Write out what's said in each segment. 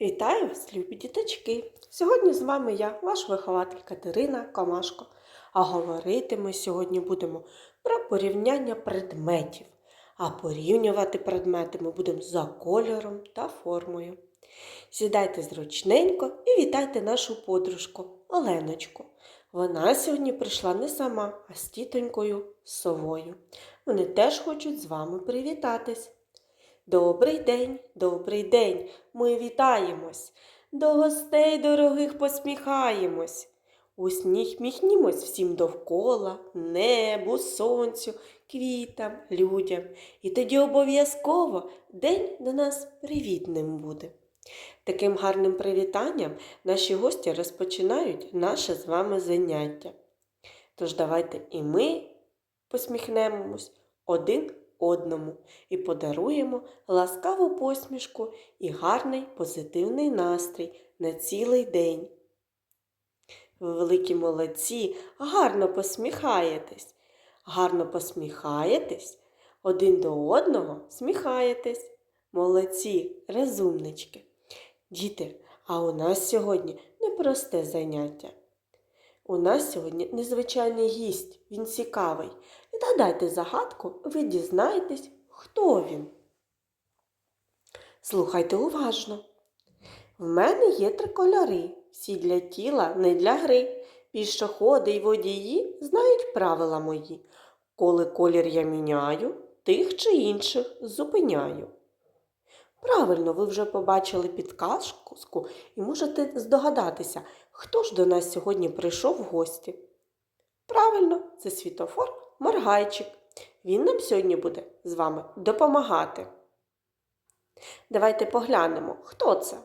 Вітаю вас, любі діточки! Сьогодні з вами я, ваш вихователь Катерина Комашко. А говорити ми сьогодні будемо про порівняння предметів. А порівнювати предмети ми будемо за кольором та формою. Сідайте зручненько і вітайте нашу подружку Оленочку. Вона сьогодні прийшла не сама, а з тітонькою совою. Вони теж хочуть з вами привітатись. Добрий день, добрий день, ми вітаємось. До гостей дорогих посміхаємось. Усміхнімось всім довкола, небу, сонцю, квітам, людям. І тоді обов'язково день до нас привітним буде. Таким гарним привітанням наші гості розпочинають наше з вами заняття. Тож давайте і ми посміхнемось один одному і подаруємо ласкаву посмішку і гарний позитивний настрій на цілий день. Ви великі молодці, гарно посміхаєтесь, гарно посміхаєтесь, один до одного сміхаєтесь. Молодці, розумнички. Діти, а у нас сьогодні непросте заняття. У нас сьогодні незвичайний гість, він цікавий. Відгадайте загадку, ви дізнаєтесь, хто він. Слухайте уважно. В мене є три кольори, всі для тіла, не для гри. Пішоходи й водії знають правила мої. Коли колір я міняю, тих чи інших зупиняю. Правильно, ви вже побачили підказку і можете здогадатися, хто ж до нас сьогодні прийшов в гості. Правильно, це світофор Моргайчик. Він нам сьогодні буде з вами допомагати. Давайте поглянемо, хто це.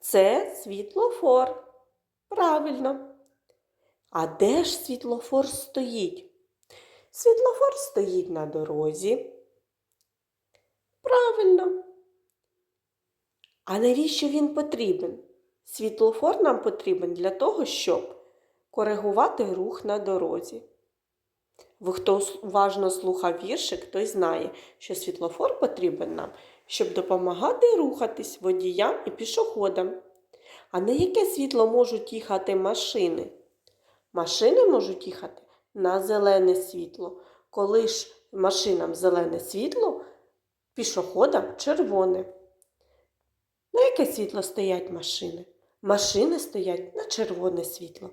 Це світлофор. Правильно. А де ж світлофор стоїть? Світлофор стоїть на дорозі. Правильно. А навіщо він потрібен? Світлофор нам потрібен для того, щоб коригувати рух на дорозі. Ви хто уважно слухав віршик, той знає, що світлофор потрібен нам, щоб допомагати рухатись водіям і пішоходам. А на яке світло можуть їхати машини? Машини можуть їхати на зелене світло. Коли ж машинам зелене світло, пішоходам червоне. На яке світло стоять машини? Машини стоять на червоне світло.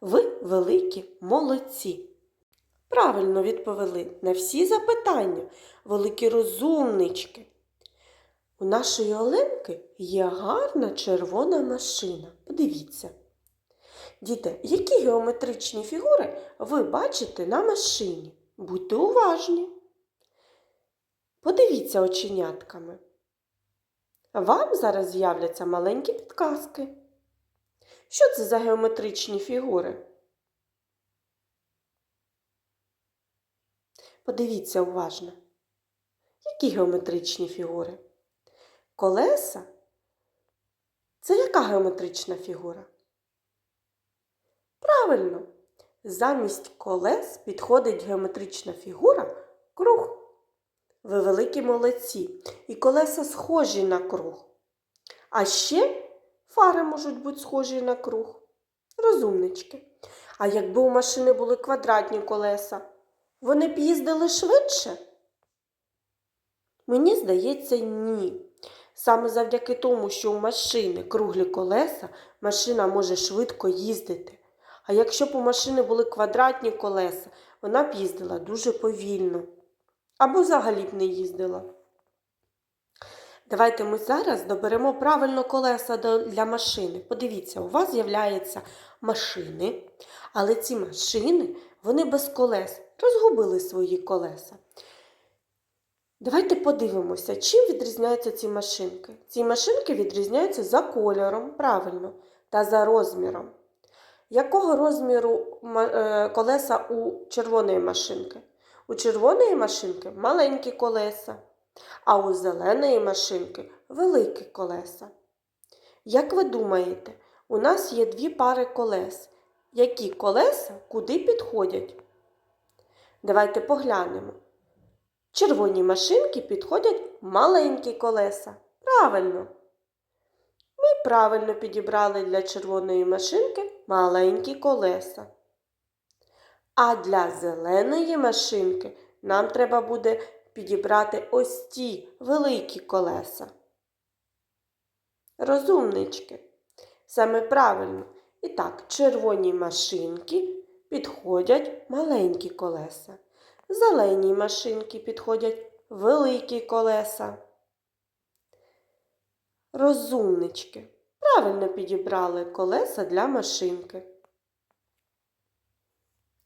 Ви великі молодці. Правильно відповіли на всі запитання, великі розумнички. У нашої Оленки є гарна червона машина. Подивіться. Діти, які геометричні фігури ви бачите на машині? Будьте уважні. Подивіться оченятками. Вам зараз з'являться маленькі підказки. Що це за геометричні фігури? Подивіться уважно. Які геометричні фігури? Колеса? Це яка геометрична фігура? Правильно, замість колес підходить геометрична фігура круг. Ви великі молодці. І колеса схожі на круг. А ще фари можуть бути схожі на круг. Розумнички. А якби у машини були квадратні колеса, вони б їздили швидше? Мені здається, ні. Саме завдяки тому, що у машини круглі колеса, машина може швидко їздити. А якщо б у машини були квадратні колеса, вона б їздила дуже повільно. Або взагалі б не їздила. Давайте ми зараз доберемо правильно колеса для машини. Подивіться, у вас з'являються машини, але ці машини, вони без колес, розгубили свої колеса. Давайте подивимося, чим відрізняються ці машинки. Ці машинки відрізняються за кольором, правильно, та за розміром. Якого розміру е, колеса у червоної машинки? У червоної машинки маленькі колеса, а у зеленої машинки великі колеса. Як ви думаєте, у нас є дві пари колес. Які колеса куди підходять? Давайте поглянемо. Червоні машинки підходять маленькі колеса. Правильно. Ми правильно підібрали для червоної машинки маленькі колеса. А для зеленої машинки нам треба буде підібрати ось ті великі колеса. Розумнички. Саме правильно. І так, червоній машинки підходять маленькі колеса. Зеленій машинки підходять великі колеса. Розумнички. Правильно підібрали колеса для машинки.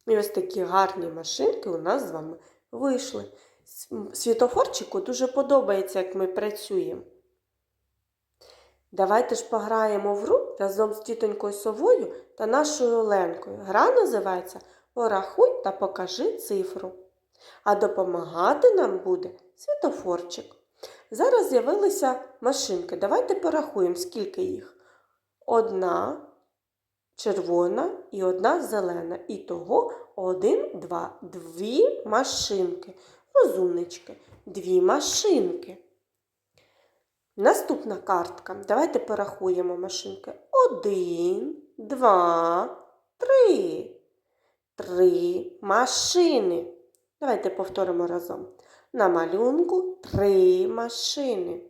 І ось такі гарні машинки у нас з вами вийшли. Світофорчику дуже подобається, як ми працюємо. Давайте ж пограємо в гру разом з тітонькою совою та нашою Оленкою. Гра називається Порахуй та покажи цифру. А допомагати нам буде світофорчик. Зараз з'явилися машинки. Давайте порахуємо, скільки їх. Одна червона і одна зелена. І того один, два, дві машинки. Розумнички, дві машинки. Наступна картка. Давайте порахуємо машинки. Один, два, три. Три машини. Давайте повторимо разом. На малюнку три машини.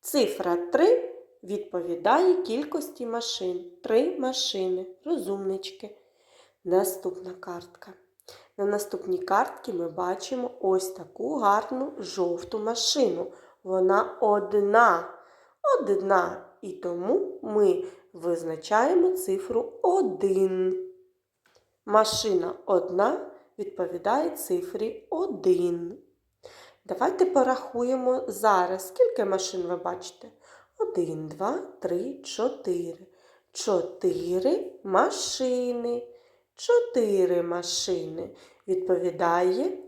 Цифра 3 відповідає кількості машин. Три машини. Розумнички. Наступна картка. На наступній картці ми бачимо ось таку гарну жовту машину. Вона одна. Одна. І тому ми визначаємо цифру 1. Машина одна відповідає цифрі 1. Давайте порахуємо зараз. Скільки машин ви бачите? 1, 2, 3, 4. 4 машини. 4 машини. Відповідає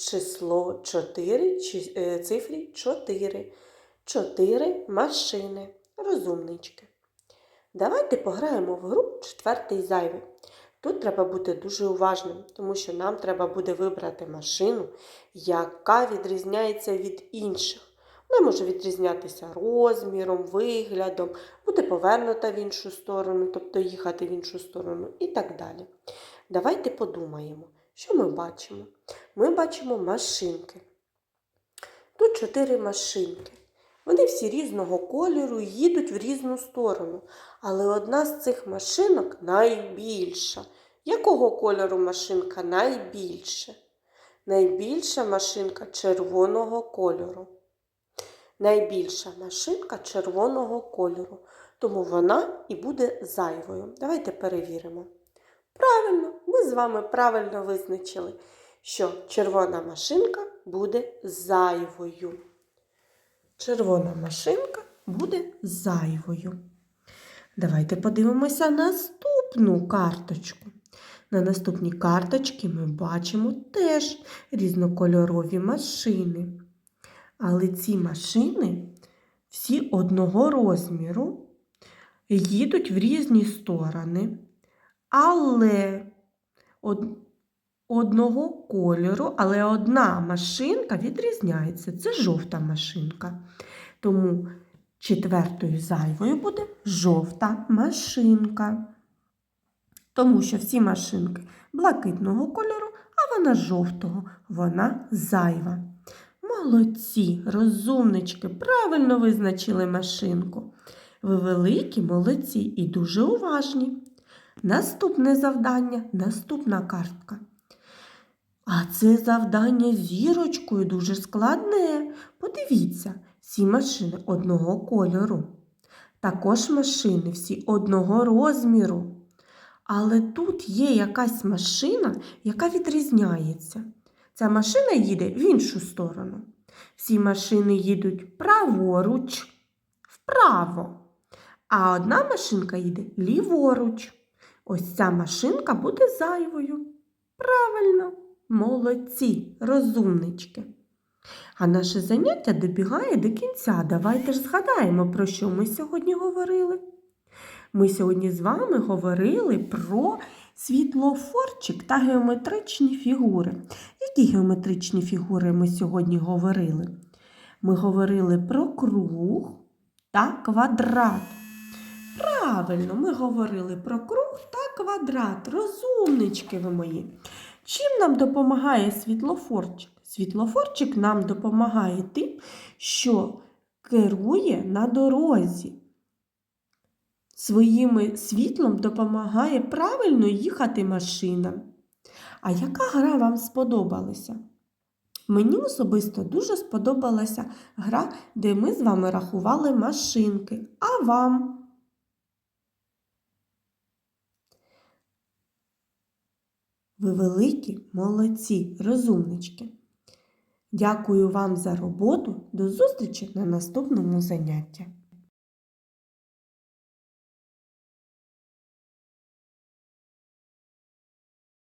число 4, цифрі 4. 4 машини. Розумнички. Давайте пограємо в гру четвертий зайвий. Тут треба бути дуже уважним, тому що нам треба буде вибрати машину, яка відрізняється від інших. Вона може відрізнятися розміром, виглядом, бути повернута в іншу сторону, тобто їхати в іншу сторону і так далі. Давайте подумаємо, що ми бачимо. Ми бачимо машинки. Тут чотири машинки. Вони всі різного кольору їдуть в різну сторону. Але одна з цих машинок найбільша. Якого кольору машинка найбільше? Найбільша машинка червоного кольору. Найбільша машинка червоного кольору. Тому вона і буде зайвою. Давайте перевіримо. Правильно, ми з вами правильно визначили, що червона машинка буде зайвою. Червона машинка буде зайвою. Давайте подивимося наступну карточку. На наступній карточці ми бачимо теж різнокольорові машини. Але ці машини всі одного розміру їдуть в різні сторони, але одного кольору, але одна машинка відрізняється. Це жовта машинка. Тому четвертою зайвою буде жовта машинка. Тому що всі машинки блакитного кольору, а вона жовтого, вона зайва. Молодці, розумнички, правильно визначили машинку. Ви великі молодці і дуже уважні. Наступне завдання, наступна картка. А це завдання зірочкою дуже складне. Подивіться, всі машини одного кольору. Також машини всі одного розміру. Але тут є якась машина, яка відрізняється. Ця машина їде в іншу сторону. Всі машини їдуть праворуч, вправо. А одна машинка їде ліворуч. Ось ця машинка буде зайвою. Правильно, молодці, розумнички. А наше заняття добігає до кінця. Давайте ж згадаємо, про що ми сьогодні говорили. Ми сьогодні з вами говорили про світлофорчик та геометричні фігури. Які геометричні фігури ми сьогодні говорили? Ми говорили про круг та квадрат. Правильно, ми говорили про круг та квадрат. Розумнички ви мої. Чим нам допомагає світлофорчик? Світлофорчик нам допомагає тим, що керує на дорозі. Своїм світлом допомагає правильно їхати машинам. А яка гра вам сподобалася? Мені особисто дуже сподобалася гра, де ми з вами рахували машинки. А вам? Ви великі молодці, розумнички. Дякую вам за роботу. До зустрічі на наступному занятті.